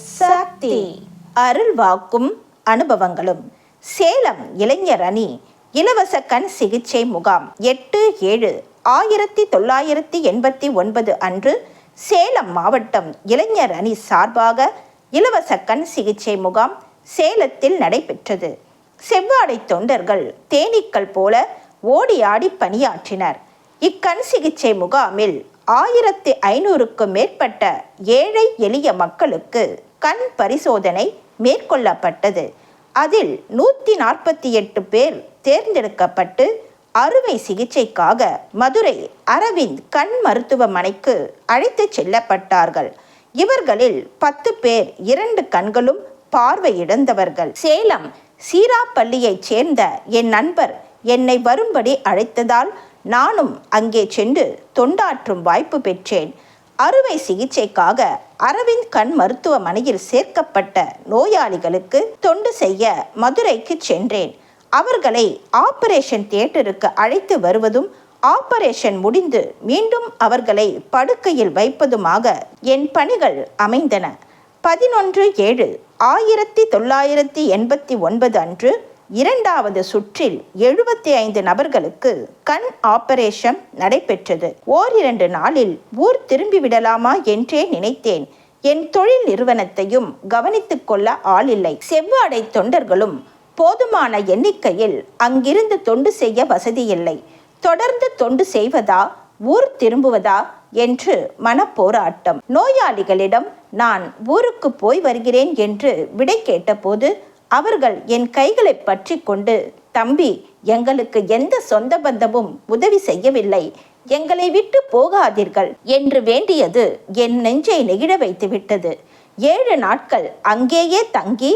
சக்தி. அருள் வாக்கும் அனுபவங்களும். சேலம் இளைஞர் அணி இலவச கண் சிகிச்சை முகாம் எட்டு ஏழு ஆயிரத்தி தொள்ளாயிரத்தி எண்பத்தி ஒன்பது அன்று சேலம் மாவட்டம் இளைஞர் அணி சார்பாக இலவச கண் சிகிச்சை முகாம் சேலத்தில் நடைபெற்றது. செவ்வாடை தொண்டர்கள் தேனீக்கள் போல ஓடி ஆடி பணியாற்றினர். இக்கண் சிகிச்சை முகாமில் ஆயிரத்தி ஐநூறுக்கும் மேற்பட்ட ஏழை எளிய மக்களுக்கு கண் பரிசோதனை மேற்கொள்ளப்பட்டது. அதில் நூற்றி நாற்பத்தி எட்டு பேர் தேர்ந்தெடுக்கப்பட்டு அறுவை சிகிச்சைக்காக மதுரை அரவிந்த் கண் மருத்துவமனைக்கு அழைத்துச் செல்லப்பட்டார்கள். இவர்களில் பத்து பேர் இரண்டு கண்களும் பார்வையிழந்தவர்கள். சேலம் சீராப்பள்ளியைச் சேர்ந்த என் நண்பர் என்னை வரும்படி அழைத்ததால் நானும் அங்கே சென்று தொண்டாற்றும் வாய்ப்பு பெற்றேன். அறுவை சிகிச்சைக்காக அரவிந்த் கண் மருத்துவமனையில் சேர்க்கப்பட்ட நோயாளிகளுக்கு தொண்டு செய்ய மதுரைக்கு சென்றேன். அவர்களை ஆபரேஷன் தியேட்டருக்கு அழைத்து வருவதும் ஆபரேஷன் முடிந்து மீண்டும் அவர்களை படுக்கையில் வைப்பதுமாக என் பணிகள் அமைந்தன. பதினொன்று ஏழு ஆயிரத்தி தொள்ளாயிரத்தி எண்பத்தி ஒன்பது அன்று இரண்டாவது சுற்றில் எழுபத்தி ஐந்து நபர்களுக்கு கண் ஆபரேஷன் நடைபெற்றது. ஓரிரண்டு நாளில் ஊர் திரும்பி விடலாமா என்றே நினைத்தேன். என் தொழில் நிறுவனத்தையும் கவனித்துக் கொள்ள ஆளில்லை. செவ்வாடை தொண்டர்களும் போதுமான எண்ணிக்கையில் அங்கிருந்து தொண்டு செய்ய வசதியில்லை. தொடர்ந்து தொண்டு செய்வதா ஊர் திரும்புவதா என்று மனப்போராட்டம். நோயாளிகளிடம் நான் ஊருக்கு போய் வருகிறேன் என்று விடை கேட்டபோது அவர்கள் என் கைகளை பற்றி கொண்டு தம்பி எங்களுக்கு எந்த சொந்த பந்தமும் உதவி செய்யவில்லை. எங்களை விட்டு போகாதீர்கள் என்று வேண்டியது என் நெஞ்சை நெகிழ வைத்து விட்டது ஏழு நாட்கள் அங்கேயே தங்கி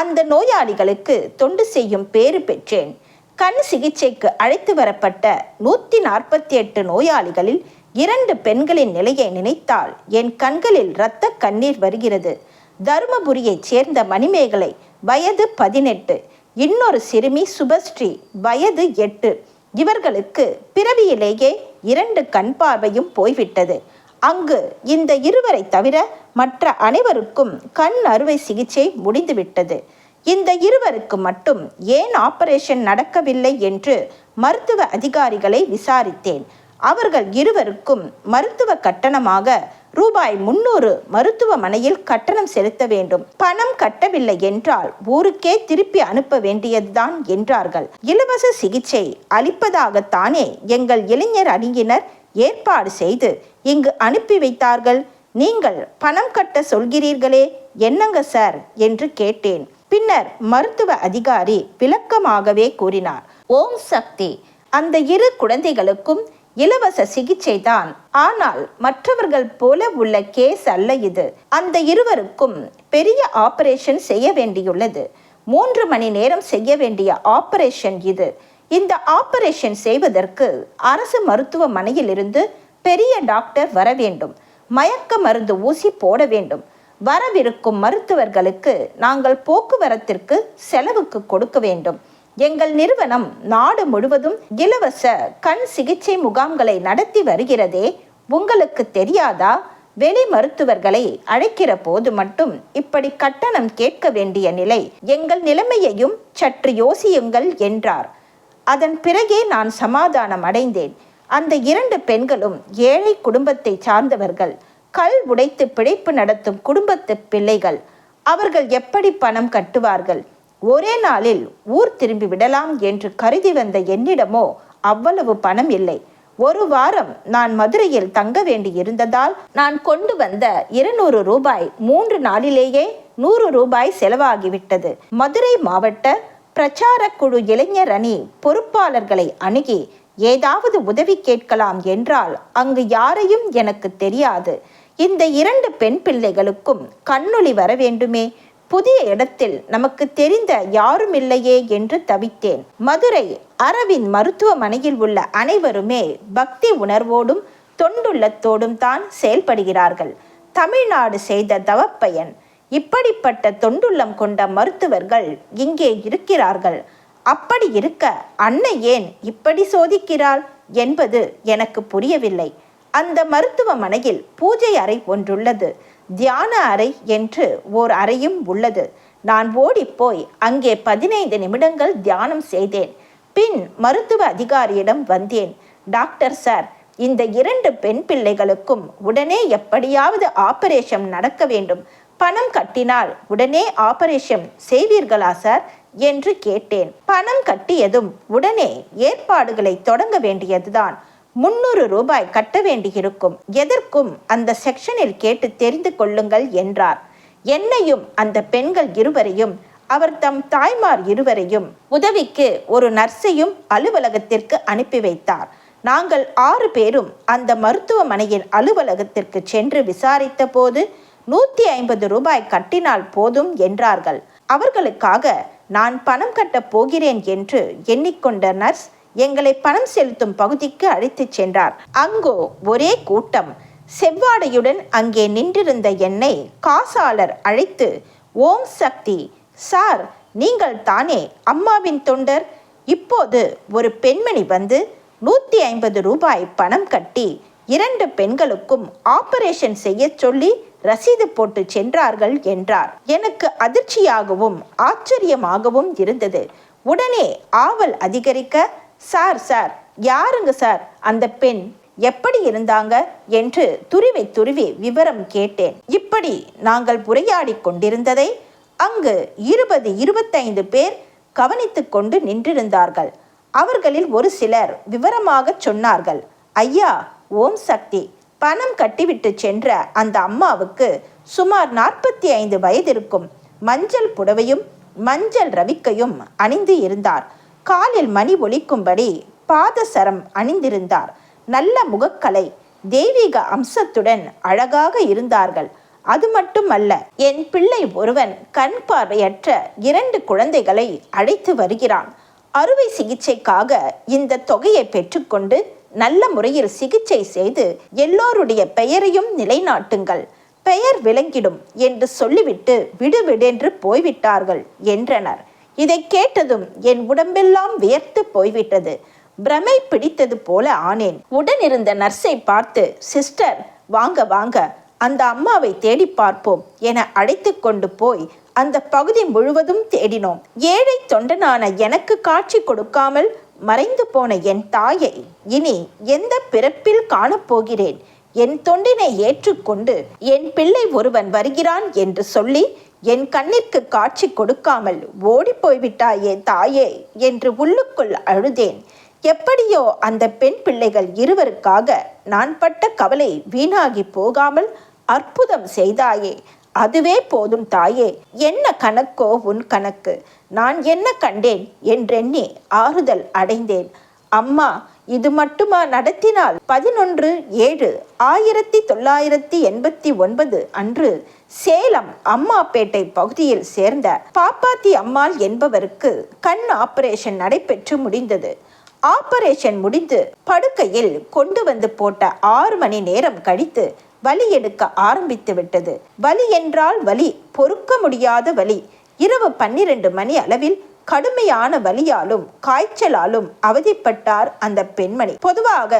அந்த நோயாளிகளுக்கு தொண்டு செய்யும் பேறு பெற்றேன். கண் சிகிச்சைக்கு அழைத்து வரப்பட்ட நூற்றி நாற்பத்தி எட்டு நோயாளிகளில் இரண்டு பெண்களின் நிலையை நினைத்தால் என் கண்களில் இரத்த கண்ணீர் வருகிறது. தருமபுரியைச் சேர்ந்த மணிமேகலை வயது பதினெட்டு. இன்னொரு சிறுமி சுபஸ்ரீ வயது எட்டு. இவர்களுக்கு பிறவியிலேயே இரண்டு கண் பார்வையும் போய்விட்டது. அங்கு இந்த இருவரை தவிர மற்ற அனைவருக்கும் கண் அறுவை சிகிச்சை முடிந்துவிட்டது. இந்த இருவருக்கு மட்டும் ஏன் ஆபரேஷன் நடக்கவில்லை என்று மருத்துவ அதிகாரிகளை விசாரித்தேன். அவர்கள் இருவருக்கும் மருத்துவ கட்டணமாக ரூபாய் முன்னூறு மருத்துவமனையில் கட்டணம் செலுத்த வேண்டும். பணம் கட்டவில்லை என்றால் ஊருக்கே திருப்பி அனுப்ப வேண்டியதுதான் என்றார்கள். இலவச சிகிச்சை அளிப்பதாகத்தானே எங்கள் இளைஞர் அணியினர் ஏற்பாடு செய்து இங்கு அனுப்பி வைத்தார்கள். நீங்கள் பணம் கட்ட சொல்கிறீர்களே என்னங்க சார்? என்று கேட்டேன். பின்னர் மருத்துவ அதிகாரி விளக்கமாகவே கூறினார். ஓம் சக்தி! அந்த இரு குழந்தைகளுக்கும் இலவச சிகிச்சை தான் ஆனால் மற்றவர்கள் போல உள்ள கேஸ் அல்ல இது. அந்த இருவருக்கும் பெரிய ஆபரேஷன் செய்ய வேண்டியுள்ளது. மூன்று மணி நேரம் செய்ய வேண்டிய ஆபரேஷன் இது. இந்த ஆபரேஷன் செய்வதற்கு அரசு மருத்துவமனையிலிருந்து பெரிய டாக்டர் வர வேண்டும். மயக்க மருந்து ஊசி போட வேண்டும். வரவிருக்கும் மருத்துவர்களுக்கு நாங்கள் போக்குவரத்திற்கு செலவுக்கு கொடுக்க வேண்டும். எங்கள் நிறுவனம் நாடு முழுவதும் இலவச கண் சிகிச்சை முகாம்களை நடத்தி வருகிறதே உங்களுக்கு தெரியாதா? வெளி மருத்துவர்களை அழைக்கிற போது மட்டும் இப்படி கட்டணம் கேட்க வேண்டிய நிலை எங்கள் நிலைமையையும் சற்று யோசியுங்கள் என்றார். அதன் பிறகே நான் சமாதானம் அடைந்தேன். அந்த இரண்டு பெண்களும் ஏழை குடும்பத்தை சார்ந்தவர்கள். கல் உடைத்து பிழைப்பு நடத்தும் குடும்பத்து பிள்ளைகள். அவர்கள் எப்படி பணம் கட்டுவார்கள்? ஒரே நாளில் ஊர் திரும்பி விடலாம் என்று கருதி வந்த என்னிடமோ அவ்வளவு பணம் இல்லை. ஒரு வாரம் நான் மதுரையில் தங்க வேண்டியிருந்ததால் நான் கொண்டு வந்த இருநூறு ரூபாய் மூன்று நாளிலேயே நூறு ரூபாய் செலவாகிவிட்டது. மதுரை மாவட்ட பிரச்சார குழு இளைஞர் அணி பொறுப்பாளர்களை அணுகி ஏதாவது உதவி கேட்கலாம் என்றால் அங்கு யாரையும் எனக்கு தெரியாது. இந்த இரண்டு பெண் பிள்ளைகளுக்கும் கண்ணொளி வர வேண்டுமே புதிய இடத்தில் நமக்கு தெரிந்த யாரும் இல்லையே என்று தவித்தேன். மதுரை அரவிந்த் மருத்துவமனையில் உள்ள அனைவருமே பக்தி உணர்வோடும் தொண்டுள்ளத்தோடும் தான் செயல்படுகிறார்கள். தமிழ்நாடு செய்த தவப்பயன் இப்படிப்பட்ட தொண்டுள்ளம் கொண்ட மருத்துவர்கள் இங்கே இருக்கிறார்கள். அப்படி இருக்க அன்னை ஏன் இப்படி சோதிக்கிறாள் என்பது எனக்கு புரியவில்லை. அந்த மருத்துவமனையில் பூஜை அறை ஒன்றுள்ளது. தியான அறை என்று ஓர் அறையும் உள்ளது. நான் ஓடிப்போய் அங்கே பதினைந்து நிமிடங்கள் தியானம் செய்தேன். பின் மருத்துவ அதிகாரியிடம் வந்தேன். டாக்டர் சார் இந்த இரண்டு பெண் பிள்ளைகளுக்கும் உடனே எப்படியாவது ஆபரேஷன் நடக்க வேண்டும். பணம் கட்டினால் உடனே ஆபரேஷன் செய்வீர்களா சார்? என்று கேட்டேன். பணம் கட்டியதும் உடனே ஏற்பாடுகளை தொடங்க வேண்டியதுதான். முன்னூறு ரூபாய் கட்ட வேண்டியிருக்கும். எதற்கும் அந்த செக்ஷனில் கேட்டு தெரிந்து கொள்ளுங்கள் என்றார். என்னையும் அந்த பெண்கள் இருவரையும் அவர் தம் தாய்மார் இருவரையும் உதவிக்கு ஒரு நர்ஸையும் அலுவலகத்திற்கு அனுப்பி வைத்தார். நாங்கள் ஆறு பேரும் அந்த மருத்துவமனையின் அலுவலகத்திற்கு சென்று விசாரித்த போது நூற்றி ஐம்பது ரூபாய் கட்டினால் போதும் என்றார்கள். அவர்களுக்காக நான் பணம் கட்டப் போகிறேன் என்று எண்ணிக்கொண்ட நர்ஸ் எங்களை பணம் செலுத்தும் பகுதிக்கு அழைத்துச் சென்றார். அங்கோ ஒரே கூட்டம். செவ்வாடையுடன் அங்கே நின்றிருந்த என்னை காசாளர் அழைத்து ஓம் சக்தி சார் நீங்கள் தானே அம்மாவின் தொண்டர்? இப்போது ஒரு பெண்மணி வந்து நூற்றி ஐம்பது ரூபாய் பணம் கட்டி இரண்டு பெண்களுக்கும் ஆபரேஷன் செய்ய சொல்லி ரசீது போட்டு சென்றார்கள் என்றார். எனக்கு அதிர்ச்சியாகவும் ஆச்சரியமாகவும் இருந்தது. உடனே ஆவல் அதிகரிக்க சார் சார் யாருங்க சார்? அந்த பெண் எப்படி இருந்தாங்க? என்று துருவி துருவி விவரம் கேட்டேன். இப்படி நாங்கள் உரையாடி கொண்டிருந்ததை அங்கு இருபது இருபத்தைந்து பேர் கவனித்து கொண்டு நின்றிருந்தார்கள். அவர்களில் ஒரு சிலர் விவரமாக சொன்னார்கள். ஐயா ஓம் சக்தி. பணம் கட்டிவிட்டு சென்ற அந்த அம்மாவுக்கு சுமார் நாற்பத்தி ஐந்து வயதிருக்கும் மஞ்சள் புடவையும் மஞ்சள் ரவிக்கையும் அணிந்து இருந்தார். காலில் மணி ஒலிக்கும்படி பாதசரம் அணிந்திருந்தார். நல்ல முகக்கலை தெய்வீக அம்சத்துடன் அழகாக இருந்தார்கள். அது மட்டுமல்ல என் பிள்ளை ஒருவன் கண் பார்வையற்ற இரண்டு குழந்தைகளை அழைத்து வருகிறான். அறுவை சிகிச்சைக்காக இந்த தொகையை பெற்றுக்கொண்டு நல்ல முறையில் சிகிச்சை செய்து எல்லோருடைய பெயரையும் நிலைநாட்டுங்கள். பெயர் விளங்கிடும் என்று சொல்லிவிட்டு விடுவிடென்று போய்விட்டார்கள் என்றனர். இதை கேட்டதும் என் உடம்பெல்லாம் வியர்த்து போய்விட்டது. பிரமை பிடித்தது போல ஆனேன். உடனிருந்த நர்ஸை பார்த்து சிஸ்டர் வாங்க வாங்க. அந்த அம்மாவை தேடி பார்ப்போம் என அழைத்து கொண்டு போய் அந்த பகுதி முழுவதும் தேடினோம். ஏழை தொண்டனான எனக்கு காட்சி கொடுக்காமல் மறைந்து போன என் தாயை இனி எந்த பிறப்பில் காணப்போகிறேன்? என் தொண்டினை ஏற்றுக்கொண்டு என் பிள்ளை ஒருவன் வருகிறான் என்று சொல்லி என் கண்ணிற்கு காட்சி கொடுக்காமல் ஓடிப்போய்விட்டாயே தாயே என்று உள்ளுக்குள் அழுதேன். எப்படியோ அந்த பெண் பிள்ளைகள் இருவருக்காக நான் பட்ட கவலை வீணாகி போகாமல் அற்புதம் செய்தாயே. அதுவே போதும் தாயே. என்ன கணக்கோ உன் கணக்கு. நான் என்ன கண்டேன் என்றெண்ணி ஆறுதல் அடைந்தேன். அம்மா இது மட்டுமா நடத்தினால்? பதினொன்று ஏழு ஆயிரத்தி தொள்ளாயிரத்தி எண்பத்தி ஒன்பது அன்று சேலம் அம்மாப்பேட்டை பகுதியில் சேர்ந்த பாப்பாத்தி அம்மாள் என்பவருக்கு கண் ஆபரேஷன் நடைபெற்று முடிந்தது. ஆபரேஷன் முடிந்து படுக்கையில் கொண்டு வந்து போட்ட ஆறு மணி நேரம் கழித்து வலி எடுக்க ஆரம்பித்து விட்டது. வலி என்றால் வலி பொறுக்க முடியாத வலி. இரவு பன்னிரண்டு மணி அளவில் கடுமையான வலியாலும் காய்ச்சலாலும் அவதிப்பட்டார் அந்த பெண்மணி. பொதுவாக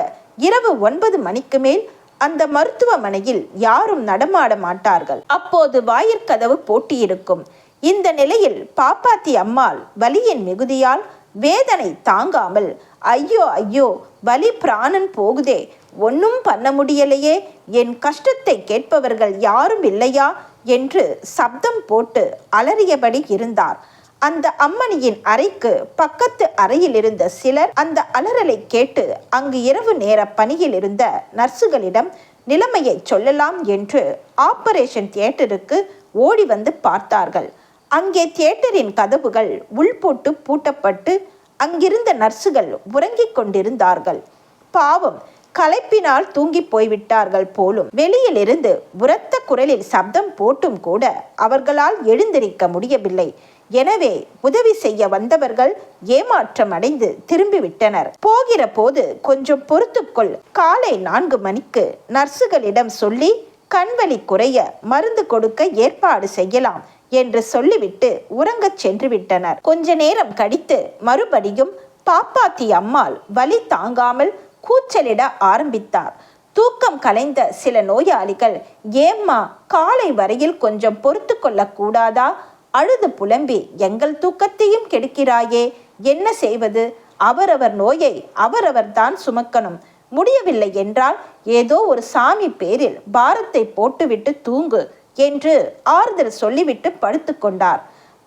இரவு ஒன்பது மணிக்கு மேல் அந்த மருத்துவமனையில் யாரும் நடமாட மாட்டார்கள். அப்போது வாயிற்கதவு போட்டியிருக்கும். இந்த நிலையில் பாப்பாத்தி அம்மாள் வலியின் மிகுதியால் வேதனை தாங்காமல் ஐயோ ஐயோ வலி பிராணன் போகுதே ஒன்றும் பண்ண முடியலையே என் கஷ்டத்தை கேட்பவர்கள் யாரும் இல்லையா? என்று சப்தம் போட்டு அலறியபடி இருந்தார். அந்த அம்மணியின் அறைக்கு பக்கத்து அறையில் இருந்த சிலர் அந்த அலறலை கேட்டு அங்கு இரவு நேர பணியில் இருந்த நர்சுகளிடம் நிலைமையை சொல்லலாம் என்று ஆபரேஷன் தியேட்டருக்கு ஓடி வந்து பார்த்தார்கள். அங்கே தியேட்டரின் கதவுகள் உள்போட்டு பூட்டப்பட்டு அங்கிருந்த நர்சுகள் உறங்கிக் கொண்டிருந்தார்கள். பாவம் களைப்பினால் தூங்கி போய்விட்டார்கள் போலும். வெளியிலிருந்து உரத்த குரலில் சப்தம் போட்டும் கூட அவர்களால் எழுந்திருக்க முடியவில்லை. எனவே உதவி செய்ய வந்தவர்கள் ஏமாற்றம் அடைந்து திரும்பிவிட்டனர். போகிற போது கொஞ்சம் பொறுத்துக்கொள் காலை நான்கு மணிக்கு நர்சுகளிடம் சொல்லி கண்வலி குறைய மருந்து கொடுக்க ஏற்பாடு செய்யலாம் என்று சொல்லிவிட்டு உறங்கச் சென்று விட்டனர் கொஞ்ச நேரம் கடித்து மறுபடியும் பாப்பாத்தி அம்மாள் வலி தாங்காமல் கூச்சலிட ஆரம்பித்தார். தூக்கம் கலைந்த சில நோயாளிகள் ஏம்மா காலை வரையில் கொஞ்சம் பொறுத்து கொள்ளக்கூடாதா அழுது புலம்பி எங்கள் தூக்கத்தையும் கெடுக்கிறாயே என்ன செய்வது? அவரவர் நோயை அவரவர் தான் சுமக்கணும். முடியவில்லை என்றால் ஏதோ ஒரு சாமி பேரில் பாரத்தை போட்டுவிட்டு தூங்கு என்று ஆறுதல் சொல்லிவிட்டு படுத்துக்கொண்டார்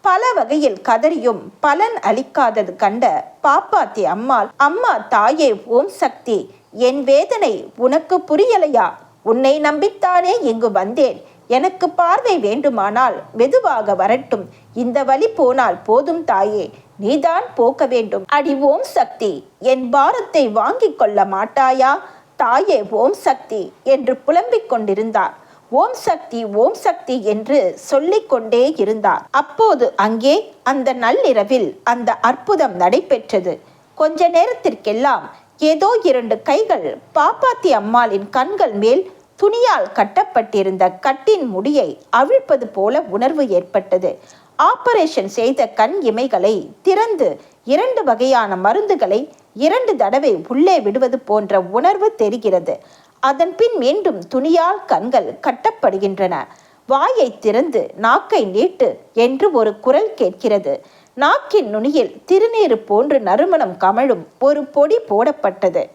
பல வகையில் கதறியும் பலன் அளிக்காதது கண்ட பாப்பாத்தி அம்மாள் அம்மா தாயே ஓம் சக்தி என் வேதனை உனக்கு புரியலையா? உன்னை நம்பித்தானே இங்கு வந்தேன். எனக்கு பார்வை வேண்டுமானால் மெதுவாக வரட்டும். இந்த வழி போனால் போதும் தாயே. நீதான் போக்க வேண்டும். அடி ஓம் சக்தி. என் பாரத்தை வாங்கிக் கொள்ள மாட்டாயா? தாயே ஓம் சக்தி என்று புலம்பிக் கொண்டிருந்தார். ஓம் சக்தி ஓம் சக்தி என்று சொல்லிக்கொண்டே இருந்தார். அப்போது அங்கே அந்த நள்ளிரவில் அந்த அற்புதம் நடைபெற்றது. கொஞ்ச நேரத்திற்கெல்லாம் ஏதோ இரண்டு கைகள் பாப்பாத்தி அம்மாளின் கண்கள் மேல் துணியால் கட்டப்பட்டிருந்த கட்டின் முடியை அவிழ்ப்பது போல உணர்வு ஏற்பட்டது. ஆபரேஷன் செய்த கண் இமைகளை திறந்து இரண்டு வகையான மருந்துகளை இரண்டு தடவை உள்ளே விடுவது போன்ற உணர்வு தெரிகிறது. அதன் பின் மீண்டும் துணியால் கண்கள் கட்டப்படுகின்றன. வாயை திறந்து நாக்கை நீட்டு என்று ஒரு குரல் கேட்கிறது. நாக்கின் நுனியில் திருநீறு போன்று நறுமணம் கமழும் ஒரு பொடி போடப்பட்டது.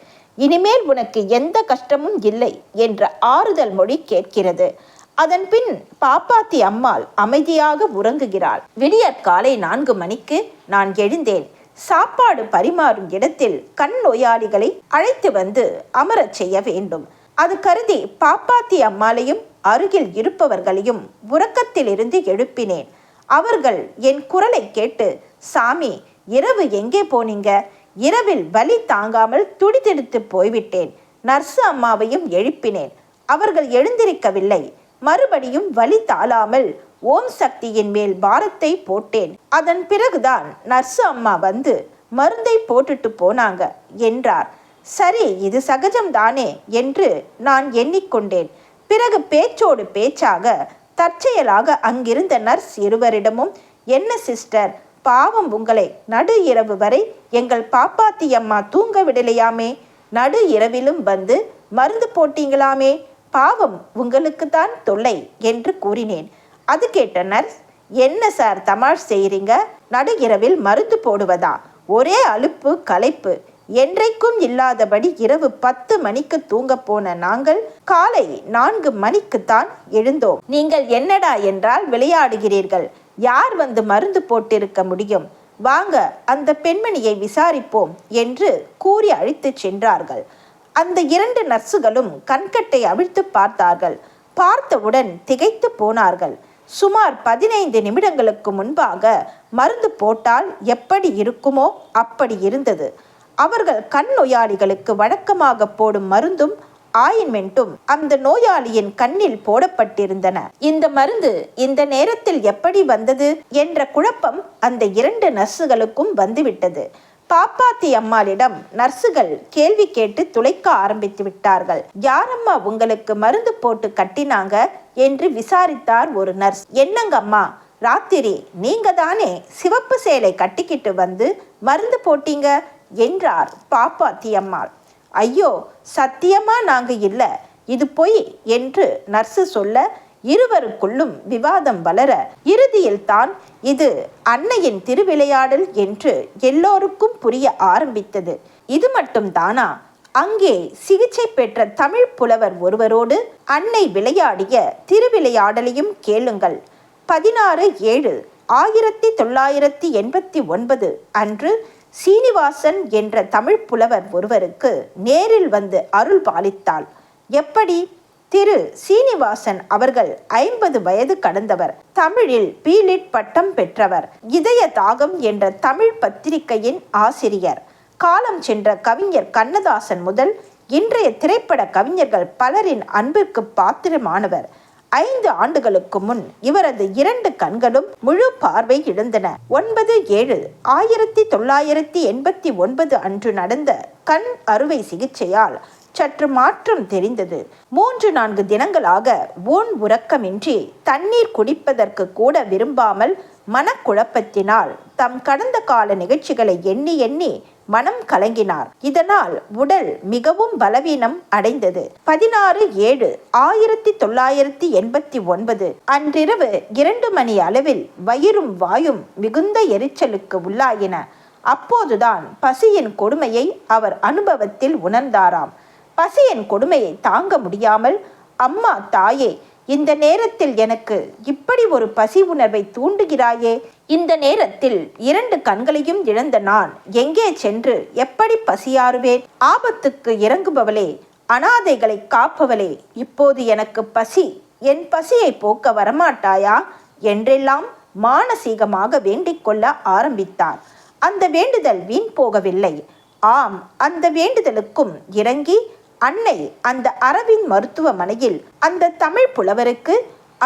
இனிமேல் உனக்கு எந்த கஷ்டமும் இல்லை என்ற ஆறுதல் மொழி கேட்கிறது. அதன் பின் பாப்பாத்தி அம்மாள் அமைதியாக உறங்குகிறாள். விடியற் காலை நான்கு மணிக்கு நான் எழுந்தேன். சாப்பாடு பரிமாறும் இடத்தில் கண் நோயாளிகளை அழைத்து வந்து அமரச் செய்ய வேண்டும். அது கருதி பாப்பாத்தி அம்மாளையும் அருகில் இருப்பவர்களையும் உறக்கத்திலிருந்து எழுப்பினேன். அவர்கள் என் குரலை கேட்டு சாமி இரவு எங்கே போனீங்க? இரவில் வலி தாங்காமல் துடிதெடுத்து போய்விட்டேன். நர்சு அம்மாவையும் எழுப்பினேன். அவர்கள் எழுந்திருக்கவில்லை. மறுபடியும் வலி தாளாமல் ஓம் சக்தியின் மேல் பாரத்தை போட்டேன். அதன் பிறகுதான் நர்சு அம்மா வந்து மருந்தை போட்டுட்டு போனாங்க என்றார். சரி இது சகஜம்தானே என்று நான் எண்ணிக்கொண்டேன். பிறகு பேச்சோடு பேச்சாக தற்செயலாக அங்கிருந்த நர்ஸ் இருவரிடமும் என்ன சிஸ்டர் பாவம் உங்களை நடு இரவு வரை எங்கள் பாப்பாத்தி அம்மா தூங்க விடலையாமே. நடு இரவிலும் வந்து மருந்து போட்டீங்களாமே. பாவம் உங்களுக்கு தான் தொல்லை என்று கூறினேன். அது கேட்ட நர்ஸ் என்ன சார் தமாஷ் செய்கிறீங்க நடு இரவில் மருந்து போடுவதா? ஒரே அலுப்பு களைப்பு. என்றைக்கும் இல்லாதபடி இரவு பத்து மணிக்கு தூங்க போன நாங்கள் காலை நான்கு மணிக்குத்தான் எழுந்தோம். நீங்கள் என்னடா என்றால் விளையாடுகிறீர்கள். யார் வந்து மருந்து போட்டிருக்க முடியும்? வாங்க அந்த பெண்மணியை விசாரிப்போம் என்று கூறி அழைத்துச் சென்றார்கள். அந்த இரண்டு நர்ஸுகளும் கண்கட்டை அவிழ்த்து பார்த்தார்கள். பார்த்தவுடன் திகைத்து போனார்கள். சுமார் பதினைந்து நிமிடங்களுக்கு முன்பாக மருந்து போட்டால் எப்படி இருக்குமோ அப்படி இருந்தது. அவர்கள் கண் நோயாளிகளுக்கு வழக்கமாக போடும் மருந்தும் ஆயின்மெண்ட்டும் அந்த நோயாளியின் கண்ணில் போடப்பட்டிருந்தன. இந்த மருந்து இந்த நேரத்தில் எப்படி வந்தது என்ற குழப்பம் அந்த இரண்டு நர்ஸுகளுக்கும் வந்துவிட்டது. பாப்பாத்தி அம்மாளிடம் நர்சுகள் கேள்வி கேட்டு துளைக்க ஆரம்பித்து விட்டார்கள். யாரம்மா உங்களுக்கு மருந்து போட்டு கட்டினாங்க? என்று விசாரித்தார் ஒரு நர்ஸ். என்னங்க அம்மா ராத்திரி நீங்க தானே சிவப்பு சேலை கட்டிக்கிட்டு வந்து மருந்து போட்டீங்க? என்றார் பாப்பாத்தி அம்மாள். ஐயோ சத்தியமா நாங்க இல்லை. இது பொய் என்று நர்ஸு சொல்ல இருவருக்குள்ளும் விவாதம் வளர இறுதியில் தான் இது அன்னையின் திருவிளையாடல் என்று எல்லோருக்கும் புரிய ஆரம்பித்தது. இது மட்டும் தானா? அங்கே சிகிச்சை பெற்ற தமிழ் புலவர் ஒருவரோடு அன்னை விளையாடிய திருவிளையாடலையும் கேளுங்கள். பதினாறு ஏழு ஆயிரத்தி தொள்ளாயிரத்தி எண்பத்தி ஒன்பது அன்று சீனிவாசன் என்ற தமிழ் புலவர் ஒருவருக்கு நேரில் வந்து அருள் பாலித்தாள். எப்படி? திரு. சீனிவாசன் அவர்கள் ஐம்பது வயது கடந்தவர். தமிழில் பீலிட் பட்டம் பெற்றவர். இதய தாகம் என்ற தமிழ் பத்திரிகையின் ஆசிரியர். காலம் சென்ற கவிஞர் கண்ணதாசன் முதல் இன்றைய திரைப்பட கவிஞர்கள் பலரின் அன்பிற்கு பாத்திரமானவர். ஐந்து ஆண்டுகளுக்கு முன் இவரது இரண்டு கண்களும் முழு பார்வை இழந்தன. ஒன்பது ஏழு ஆயிரத்தி தொள்ளாயிரத்தி எண்பத்தி ஒன்பது அன்று நடந்த கண் அறுவை சிகிச்சையால் சற்று மாற்றம் தெரிந்தது. மூன்று நான்கு தினங்களாக ஊன் உறக்கமின்றி தண்ணீர் குடிப்பதற்கு கூட விரும்பாமல் மனக்குழப்பத்தினால் தம் கடந்த கால நிகழ்ச்சிகளை எண்ணி எண்ணி மனம் கலங்கினார். இதனால் உடல் மிகவும் பலவீனம் அடைந்தது. பதினாறு ஏழு ஆயிரத்தி தொள்ளாயிரத்தி எண்பத்தி ஒன்பது அன்றிரவு இரண்டு மணி அளவில் வயிறும் வாயும் மிகுந்த எரிச்சலுக்கு உள்ளாயின. அப்போதுதான் பசியின் கொடுமையை அவர் அனுபவத்தில் உணர்ந்தாராம். பசியின் கொடுமையை தாங்க முடியாமல் அம்மா தாயே இந்த நேரத்தில் எனக்கு இப்படி ஒரு பசி உணர்வை தூண்டுகிறாயே. இந்த நேரத்தில் இரண்டு கண்களையும் இழந்த நான் எங்கே சென்று எப்படி பசியாறுவேன்? ஆபத்துக்கு இறங்குபவளே அனாதைகளை காப்பவளே இப்போது எனக்கு பசி என் பசியை போக்க வரமாட்டாயா? என்றெல்லாம் மானசீகமாக வேண்டிக் கொள்ள ஆரம்பித்தார். அந்த வேண்டுதல் வீண் போகவில்லை. ஆம் அந்த வேண்டுதலுக்கும் இறங்கி அன்னை அந்த அரவின் மருத்துவமனையில் அந்த தமிழ் புலவருக்கு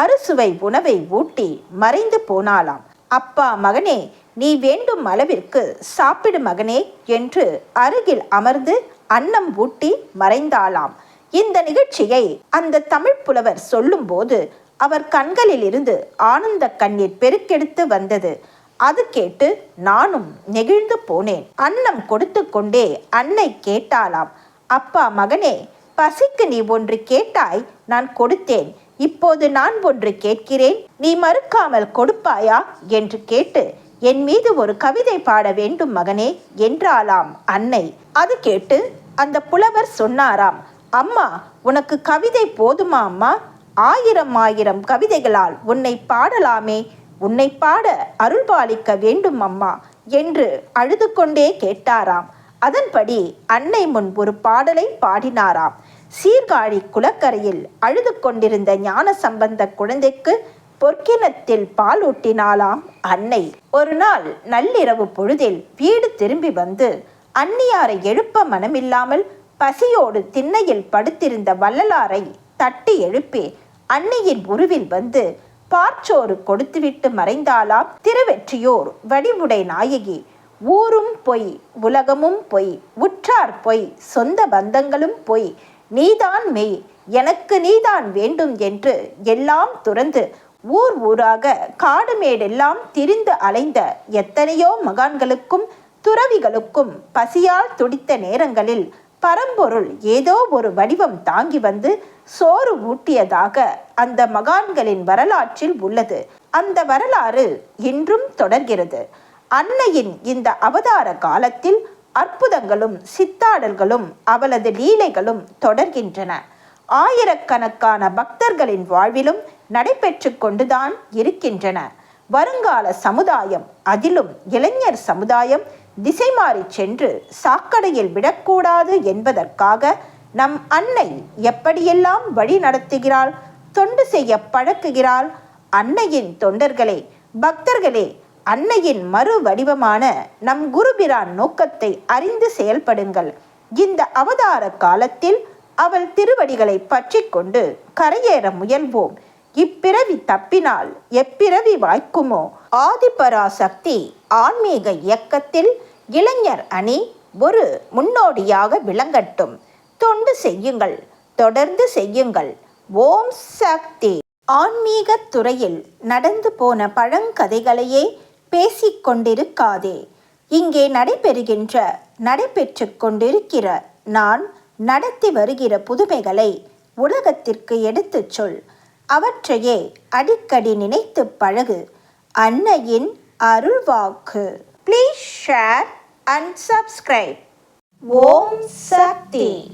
அறுசுவை உணவை ஊட்டி மறைந்து போனாளாம். அப்பா மகனே நீ வேண்டும் அளவிற்கு சாப்பிடு மகனே என்று அருகில் அமர்ந்து அன்னம் ஊட்டி மறைந்தாளாம். இந்த நிகழ்ச்சியை அந்த தமிழ் புலவர் சொல்லும்போது அவர் கண்களில் இருந்து ஆனந்த கண்ணீர் பெருக்கெடுத்து வந்தது. அது கேட்டு நானும் நெகிழ்ந்து போனேன். அன்னம் கொடுத்து கொண்டே அன்னை கேட்டாளாம். அப்பா மகனே பசிக்கு நீ ஒன்று கேட்டாய் நான் கொடுத்தேன். இப்போது நான் ஒன்று கேட்கிறேன் நீ மறுக்காமல் கொடுப்பாயா? என்று கேட்டு என் மீது ஒரு கவிதை பாட வேண்டும் மகனே என்றாலாம் அன்னை. அது கேட்டு அந்த புலவர் சொன்னாராம் அம்மா உனக்கு கவிதை போதுமா அம்மா? ஆயிரம் ஆயிரம் கவிதைகளால் உன்னை பாடலாமே. உன்னை பாட அருள்பாலிக்க வேண்டும் அம்மா என்று அழுது கொண்டே கேட்டாராம். அதன்படி அன்னை முன் ஒரு பாடலை பாடினாராம். சீர்காழி குளக்கரையில் அழுது கொண்டிருந்த ஞான சம்பந்த குழந்தைக்கு பொற்கினத்தில் பால் ஊட்டினாளாம் அன்னை. ஒரு நாள் நள்ளிரவு பொழுதில் வீடு திரும்பி வந்து அன்னியாரை எழுப்ப மனமில்லாமல் பசியோடு திண்ணையில் படுத்திருந்த வள்ளலாரை தட்டி எழுப்பி அன்னையின் உருவில் வந்து பார்ச்சோறு கொடுத்துவிட்டு மறைந்தாலாம் திருவெற்றியோர் வடிவுடை நாயகி ஊரும் பொய் உலகமும் பொய் உற்றார் பொய் சொந்த பந்தங்களும் பொய். நீதான் மெய் எனக்கு நீதான் வேண்டும் என்று எல்லாம் துறந்து ஊர் ஊராக காடு மேடெல்லாம் திரிந்து அலைந்த எத்தனையோ மகான்களுக்கும் துறவிகளுக்கும் பசியால் துடித்த நேரங்களில் பரம்பொருள் ஏதோ ஒரு வடிவம் தாங்கி வந்து சோறு ஊட்டியதாக அந்த மகான்களின் வரலாற்றில் உள்ளது. அந்த வரலாறு இன்றும் தொடர்கிறது. அன்னையின் இந்த அவதார காலத்தில் அற்புதங்களும் சித்தாடல்களும் அவளது லீலைகளும் தொடர்கின்றன. ஆயிரக்கணக்கான பக்தர்களின் வாழ்விலும் நடைபெற்று கொண்டுதான் இருக்கின்றன. வருங்கால சமுதாயம் அதிலும் இளைஞர் சமுதாயம் திசை மாறி சென்று சாக்கடையில் விடக்கூடாது என்பதற்காக நம் அன்னை எப்படியெல்லாம் வழி நடத்துகிறாள் தொண்டு செய்ய பழக்குகிறாள் அன்னையின் தொண்டர்களே பக்தர்களே அன்னையின் மறு வடிவமான நம் குருபிரான் நோக்கத்தை அறிந்து செயல்படுங்கள். இந்த அவதார காலத்தில் அவள் திருவடிகளை பற்றி கொண்டு கரையேற முயல்வோம். இப்பிறவி தப்பினால் எப்பிறவி வாய்க்குமோ? ஆதிபராசக்தி ஆன்மீக இயக்கத்தில் இளைஞர் அணி ஒரு முன்னோடியாக விளங்கட்டும். தொண்டு செய்யுங்கள் தொடர்ந்து செய்யுங்கள். ஓம் சக்தி. ஆன்மீக துறையில் நடந்து போன பழங்கதைகளையே பேசிக்கொண்டிருக்காதே. இங்கே நடைபெறுகின்ற நடைபெற்று கொண்டிருக்கிற நான் நடத்தி வருகிற புதுமைகளை உலகத்திற்கு எடுத்துச் சொல். அவற்றையே அடிக்கடி நினைத்து பழகு. அன்னையின் அருள்வாக்கு. Please share and subscribe Om Shakti.